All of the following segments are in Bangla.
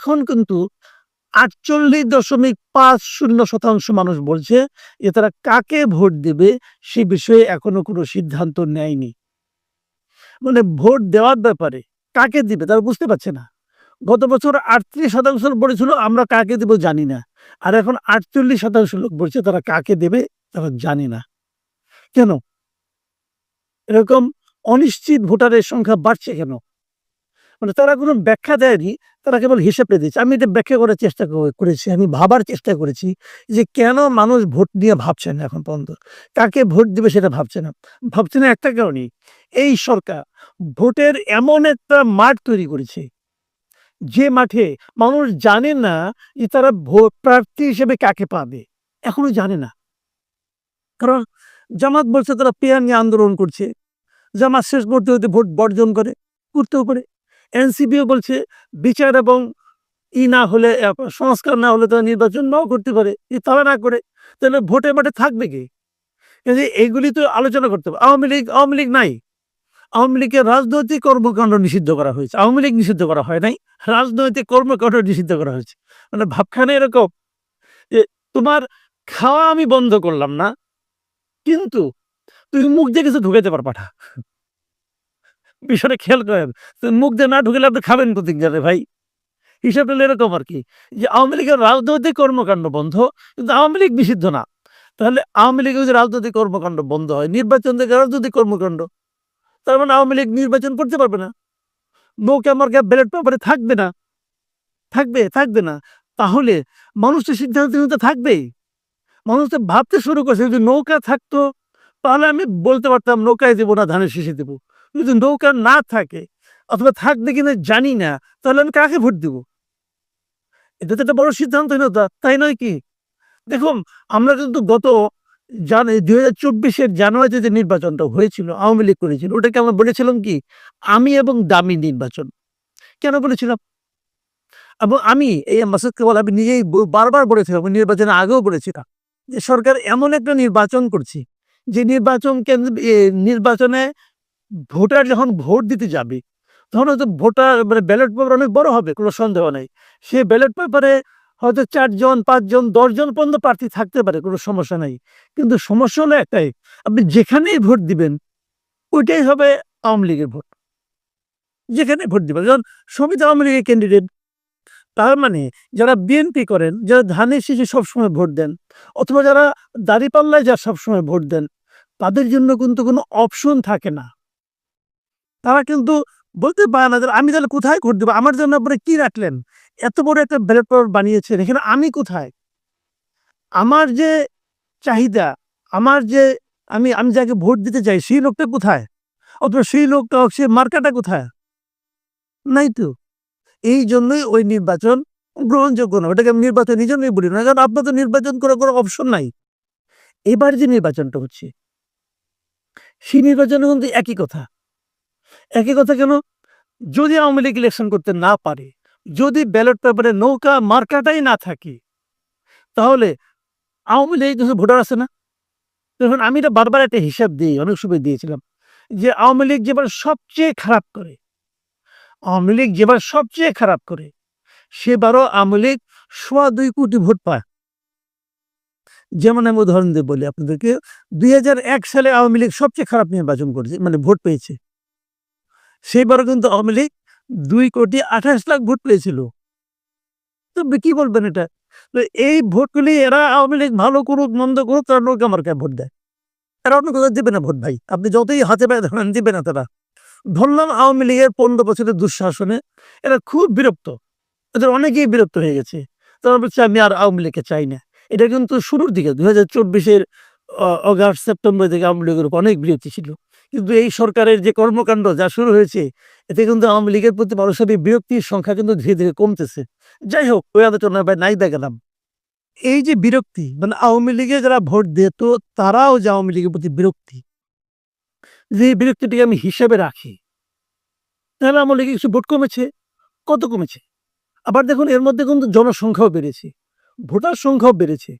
এখন কিন্তু আটচল্লিশ দশমিক পাঁচ শূন্য শতাংশ মানুষ বলছে যে তারা কাকে ভোট দেবে সে বিষয়ে এখনও কোনো সিদ্ধান্ত নেয়নি। মানে ভোট দেওয়ার ব্যাপারে কাকে দিবে তারা বুঝতে পারছে না। গত বছর আটত্রিশ শতাংশ বলেছিল আমরা কাকে দেব জানি না। আর এখন আটচল্লিশ শতাংশ লোক বলছে তারা কাকে দেবে তারা জানি না। কেন? এরকম অনিশ্চিত ভোটারের সংখ্যা বাড়ছে কেন? মানে তারা কোনো ব্যাখ্যা দেয়নি, তারা কেবল হিসেবে দিচ্ছে আমি এটা ব্যাখ্যা করার চেষ্টা করেছি, আমি ভাবার চেষ্টা করেছি যে কেন মানুষ ভোট নিয়ে ভাবছে না এখন পর্যন্ত? কাকে ভোট দিবে সেটা ভাবছে না। ভাবছে না একটা কারণেই, এই সরকার ভোটের এমন একটা মাঠ তৈরি করেছে, যে মাঠে মানুষ জানে না যে তারা ভোট প্রার্থী হিসেবে কাকে পাবে। এখনও জানে না। কারণ জামাত বলছে তারা পেয়ার নিয়ে আন্দোলন করছে, জামাত শেষ করতে হতে ভোট বর্জন করে, করতেও পারে। এনসিপিও বলছে, বিচার এবং ই না হলে সংস্কার না হলে তারা নির্বাচন নাও করতে পারে। তারা না করে, তাহলে ভোটে মাঠে থাকবে কি? কাজে এইগুলি তো আলোচনা করতে হবে। আওয়ামী লীগ আওয়ামী লীগ নাই। আওয়ামী লীগের রাজনৈতিক কর্মকাণ্ড নিষিদ্ধ করা হয়েছে। আওয়ামী লীগ নিষিদ্ধ করা হয় নাই। রাজনৈতিক কর্মকাণ্ড নিষিদ্ধ করা হয়েছে। মানে ভাবখানে এরকম যে, তোমার খাওয়া আমি বন্ধ করলাম না, কিন্তু তুমি মুখ দিয়ে কিছু ঢুকাইতে পারবা না। বিষয়টা খেয়াল করেন মুখ দিয়ে না ঢুকেলে আপনি খাবেন কোথেক যাবে ভাই? হিসাব নিলে এরকম আর কি, যে আওয়ামী লীগের রাজনৈতিক কর্মকাণ্ড বন্ধ, কিন্তু আওয়ামী লীগ নিষিদ্ধ না। তাহলে আওয়ামী লীগের যদি রাজনৈতিক কর্মকাণ্ড বন্ধ হয়, নির্বাচন থেকে রাজনৈতিক কর্মকাণ্ড, তার মানে আওয়ামী লীগ নির্বাচন করতে পারবে না। নৌকা মার্কা ব্যালট পেপারে থাকবে না, থাকবে থাকবে না। তাহলে মানুষ তো সিদ্ধান্ত নিতে থাকবেই। মানুষ তো ভাবতে শুরু করছে, যদি নৌকা থাকতো, তাহলে আমি বলতে পারতাম, নৌকায় দেবো না, ধানের শীষে দেবো। যদি নৌকা না থাকে অথবা থাকবে কিনা জানি না, তাহলে আমি কাকে ভোট দেবো? এটা তো একটা বড় সিদ্ধান্তহীনতা তাই নয় কি? দেখুন, আমরা কিন্তু গত জানে, দুই হাজার চব্বিশের জানুয়ারিতে যে নির্বাচনটা হয়েছিল, আওয়ামী লীগ করেছিল, ওটাকে আমরা বলেছিলাম কি? আমি এবং দামি নির্বাচন। কেন বলেছিলাম? এবং আমি, এই মাসুদ কেবল, আমি নিজেই বারবার বলেছিলাম নির্বাচনের আগেও বলেছিলাম যে সরকার এমন একটা নির্বাচন করছি, যে নির্বাচন কেন্দ্র নির্বাচনে ভোটার যখন ভোট দিতে যাবে, তখন হয়তো ভোটার মানে ব্যালট পেপার অনেক বড় হবে, কোনো সন্দেহ নেই। সে ব্যালট পেপারে হয়তো চারজন, পাঁচজন, দশজন পর্যন্ত প্রার্থী থাকতে পারে, কোনো সমস্যা নেই। কিন্তু সমস্যা হলো একটাই, আপনি যেখানেই ভোট দিবেন, ওইটাই হবে আওয়ামী লীগের ভোট। যেখানে ভোট দিবেন যেমন সমিতি আওয়ামী লীগের ক্যান্ডিডেট তার মানে যারা বিএনপি করেন, যারা ধানের শীষে সবসময় ভোট দেন, অথবা যারা দাঁড়িপাল্লায় যা সবসময় ভোট দেন, তাদের জন্য কিন্তু কোনো অপশন থাকে না। তারা কিন্তু বলতে পারে না যে আমি তাহলে কোথায় ভোট দেবো? আমার জন্য আপনারা কি রাখলেন? এত বড় একটা ব্যালট পেপার বানিয়েছেন, এখানে আমি কোথায়? আমার যে চাহিদা, আমার যে আমি আমি যাকে ভোট দিতে চাই, সেই লোকটা কোথায়? অথবা সেই লোকটা, সে মার্কাটা কোথায়? নাই তো। এই জন্যই ওই নির্বাচন গ্রহণযোগ্য না। ওটাকে আমি নির্বাচন এই জন্যই বলি না, কারণ আপনার তো নির্বাচন করার কোনো অপশন নাই। এবার যে নির্বাচনটা হচ্ছে, সেই নির্বাচনে কিন্তু একই কথা। একই কথা কেন? যদি আওয়ামী লীগ ইলেকশন করতে না পারে, যদি ব্যালট পেপারে নৌকা মার্কাটাই না থাকে, তাহলে আওয়ামী লীগ ভোটার আছে না? তখন আমি এটা বারবার একটা হিসাব দিই, অনেক সময় দিয়েছিলাম যে আওয়ামী লীগ যেবার সবচেয়ে খারাপ করে, আওয়ামী লীগ যেবার সবচেয়ে খারাপ করে, সেবারও আওয়ামী লীগ সোয়া দুই কোটি ভোট পায়। যেমন আমি উদাহরণ দিয়ে বলি আপনাদেরকে, দুই হাজার এক সালে আওয়ামী লীগ সবচেয়ে খারাপ নির্বাচন করেছে মানে ভোট পেয়েছে। সেইবারও কিন্তু আওয়ামী লীগ দুই কোটি আঠাশ লাখ ভোট পেয়েছিল। তো কি বলবেন এটা? তো এই ভোটগুলি এরা আওয়ামী লীগ ভালো করুক, মন্দ করুক, তারা নৌকা মার্কায় ভোট দেয়। এরা অন্য কোথাও দেবে না ভোট ভাই। আপনি যতই হাতে পায়ে ধরেন, দিবে না তারা। ধরলাম আওয়ামী লীগের পনেরো বছরের দুঃশাসনে এরা খুব বিরক্ত। এদের অনেকেই বিরক্ত হয়ে গেছে। তারা বলছে, আমি আর আওয়ামী লীগকে চাই না। এটা কিন্তু শুরুর দিকে, দুই হাজার চব্বিশের অগাস্ট, সেপ্টেম্বর থেকে আওয়ামী লীগের অনেক বিরক্তি ছিল। কিন্তু এই সরকারের যে কর্মকাণ্ড যা শুরু হয়েছে, এতে কিন্তু আওয়ামী লীগের প্রতি মানুষের বিরক্তির সংখ্যা কিন্তু ধীরে ধীরে কমতেছে। যাই হোক, ওই আলোচনা ভাই নাই দেখালাম। এই যে বিরক্তি মানে আওয়ামী লীগে যারা ভোট দিত তারাও যে আওয়ামী লীগের প্রতি বিরক্তি? যে বিরক্তিটিকে আমি হিসেবে রাখি, তাহলে আওয়ামী লীগে কিছু ভোট কমেছে? কত কমেছে? আবার দেখুন, এর মধ্যে কিন্তু জনসংখ্যাও বেড়েছে, ভোটার সংখ্যাও বেড়েছে।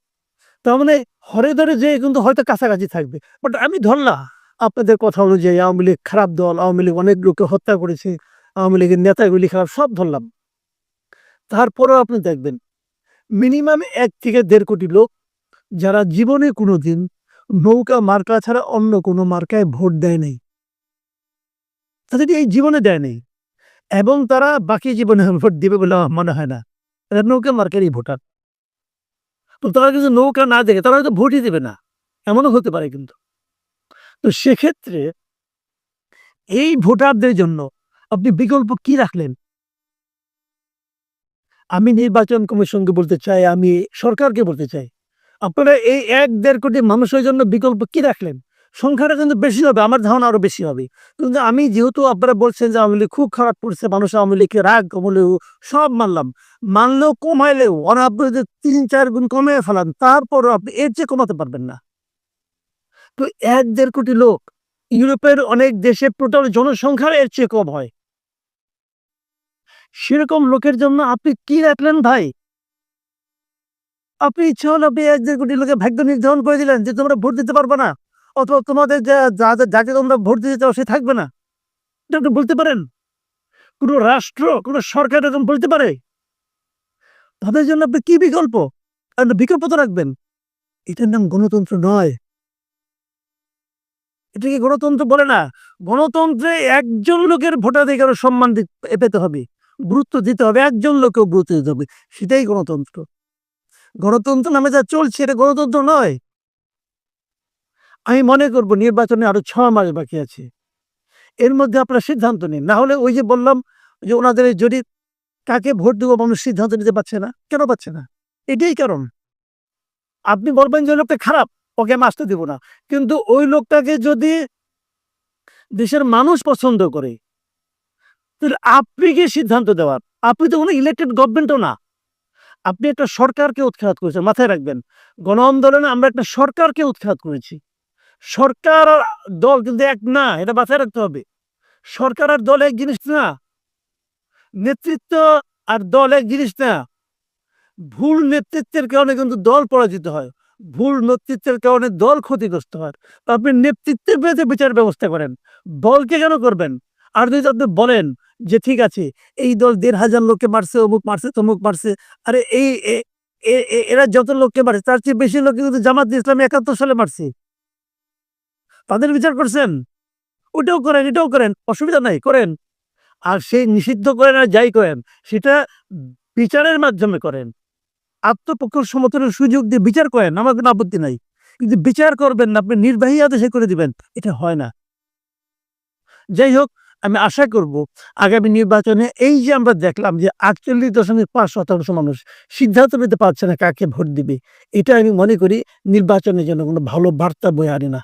তার মানে হরে ধরে যে কিন্তু হয়তো কাছাকাছি থাকবে বাট আমি ধরলাম আপনাদের কথা অনুযায়ী আওয়ামী লীগ খারাপ দল, আওয়ামী লীগ অনেক লোককে হত্যা করেছে, আওয়ামী লীগের নেতাগুলি খারাপ, সব ধরলাম। তারপরেও আপনি দেখবেন মিনিমাম এক থেকে দেড় কোটি লোক যারা জীবনে কোনোদিন নৌকা মার্কা ছাড়া অন্য কোনো মার্কায় ভোট দেয় নাই। তাদের এই জীবনে দেয় নাই। এবং তারা বাকি জীবনে ভোট দিবে বলে মনে হয় না। এরা নৌকা মার্কারই ভোটার। তো তারা কিন্তু নৌকা না দেখে, তারা হয়তো ভোটই দেবে না। এমনও হতে পারে কিন্তু। তো সেক্ষেত্রে এই ভোটারদের জন্য আপনি বিকল্প কি রাখলেন? আমি নির্বাচন কমিশনকে বলতে চাই, আমি সরকারকে বলতে চাই। আপনারা এই এক দেড় কোটি মানুষের জন্য বিকল্প কি রাখলেন? সংখ্যাটা কিন্তু বেশি হবে, আমার ধারণা আরও বেশি হবে। কিন্তু আমি যেহেতু আপনারা বলছেন যে আওয়ামী লীগ খুব খারাপ করছে, মানুষ আওয়ামী লীগকে রাগ, কমলেও সব মানলাম। মানলেও কমাইলেও ওরা তিন চার গুণ কমিয়ে ফেলান, তারপরও আপনি এর চেয়ে কমাতে পারবেন না। তো এক দেড় কোটি লোক। ইউরোপের অনেক দেশে টোটাল জনসংখ্যার এর চেয়ে কম হয়। সেরকম লোকের জন্য আপনি কি রাখলেন ভাই? আপনি ইচ্ছা হলো আপনি এক দেড় কোটি লোকের ভাগ্য নির্ধারণ করে দিলেন যে তোমরা ভোট দিতে পারবে না, অথবা তোমাদের যাকে তোমরা ভোট দিতে চাও সে থাকবে না। এটা বলতে পারেন? কোনো রাষ্ট্র, কোনো সরকার এরকম বলতে পারে? তাদের জন্য আপনি কি বিকল্প? বিকল্প তো রাখবেন। এটার নাম গণতন্ত্র নয়। এটাকে গণতন্ত্র বলে না। গণতন্ত্রে একজন লোকের ভোটাধিকার সম্মান পেতে হবে, গুরুত্ব দিতে হবে, একজন লোকেও গুরুত্ব দিতে হবে, সেটাই গণতন্ত্র। গণতন্ত্র নামে যা চলছে, এটা গণতন্ত্র নয়। আমি মনে করব নির্বাচনে আরও ছ মাস বাকি আছে। এর মধ্যে আপনারা সিদ্ধান্ত নিন। না হলে ওই যে বললাম যে ওনাদের জরিপ, কাকে ভোট দেবো মানুষ সিদ্ধান্ত নিতে পারছে না? কেন পাচ্ছে না? এটাই কারণ। আপনি বলবেন যে লোকটা খারাপ। ওকে আমি আসতে দেবো না। কিন্তু ওই লোকটাকে যদি দেশের মানুষ পছন্দ করে, তাহলে আপনি কি সিদ্ধান্ত দেওয়ার? আপনি তো কোনো ইলেক্টেড গভর্নমেন্টও না। আপনি একটা সরকারকে উৎখাত করেছেন, মাথায় রাখবেন। গণ আন্দোলনে আমরা একটা সরকারকে উৎখাত করেছি। সরকার আর দল কিন্তু এক না, এটা মাথায় রাখতে হবে। সরকার আর দল এক জিনিস না। নেতৃত্ব আর দল এক জিনিস না। ভুল নেতৃত্বের কারণে কিন্তু দল পরাজিত হয়। ভুল নেতৃত্বের কারণে দল ক্ষতিগ্রস্ত হয়। আপনি নেতৃত্বের বিরুদ্ধে বিচার ব্যবস্থা করেন। দলকে কেন করবেন? আর যদি আপনি বলেন যে ঠিক আছে, এই দল দেড় হাজার লোককে মারছে, অমুক মারছে, তমুক মারছে, আরে এই এরা যত লোককে মারছে, তার চেয়ে বেশি লোককে কিন্তু জামাত ইসলামী একাত্তর সালে মারছে। তাদের বিচার করছেন? ওটাও করেন, এটাও করেন, অসুবিধা নাই, করেন। আর সেই নিষিদ্ধ করেন আর যাই করেন, সেটা বিচারের মাধ্যমে করেন। আত্মপক্ষ সমর্থনের সুযোগ দিয়ে বিচার করেন, আমার কোনো আপত্তি নাই। কিন্তু বিচার করবেন না, আপনি নির্বাহী আদেশে করে দিবেন, এটা হয় না। যাই হোক, আমি আশা করব, আগামী নির্বাচনে এই যে আমরা দেখলাম যে আটচল্লিশ দশমিক পাঁচ শতাংশ মানুষ সিদ্ধান্ত নিতে পারছে না কাকে ভোট দিবে, এটা আমি মনে করি নির্বাচনের জন্য কোনো ভালো বার্তা বয়ে আনে না।